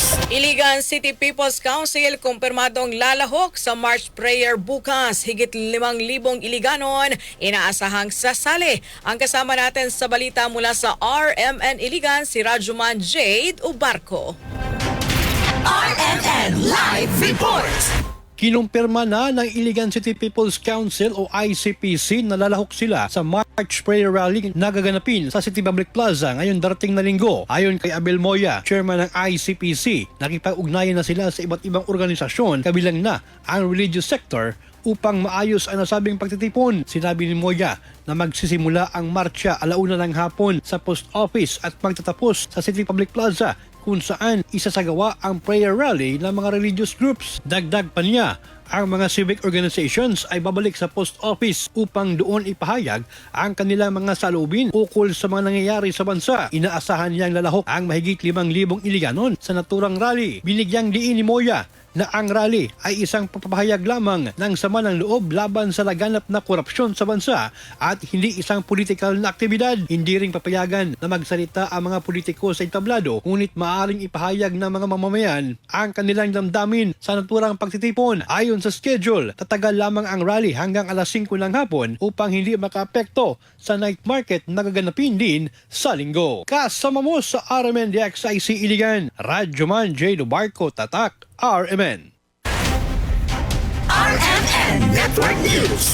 News. Iligan City People's Council kumpirmadong lalahok sa March Prayer bukas. Higit 5,000 Iliganon inaasahang sasali. Ang kasama natin sa balita mula sa RMN Iligan si Rajuman Jade Ubarco. RMN Live Report. Kinumpirma na ng Iligan City People's Council o ICPC na lalahok sila sa March Prayer Rally na gaganapin sa City Public Plaza ngayon darating na linggo. Ayon kay Abel Moya, chairman ng ICPC, nakipag-ugnayan na sila sa iba't ibang organisasyon kabilang na ang religious sector upang maayos ang nasabing pagtitipon. Sinabi ni Moya na magsisimula ang marcha alauna ng hapon sa post office at magtatapos sa City Public Plaza kung saan isasagawa ang prayer rally ng mga religious groups. Dagdag pa niya, ang mga civic organizations ay babalik sa post office upang doon ipahayag ang kanilang mga salubin ukol sa mga nangyayari sa bansa. Inaasahan niyang lalahok ang mahigit 5,000 iliganon sa naturang rally. Binigyang diin ni Moya na ang rally ay isang papahayag lamang ng sama ng loob laban sa laganap na korupsyon sa bansa at hindi isang political na aktibidad. Hindi ring papayagan na magsalita ang mga politiko sa entablado ngunit maaaring ipahayag ng mga mamamayan ang kanilang damdamin sa naturang pagtitipon. Ayon sa schedule, tatagal lamang ang rally hanggang alas 5 ng hapon upang hindi makaapekto sa night market na gaganapin din sa linggo. Kasama mo sa RMN DXIC Iligan, Radyoman J. Barco Tatak, RMN. RMN Network News.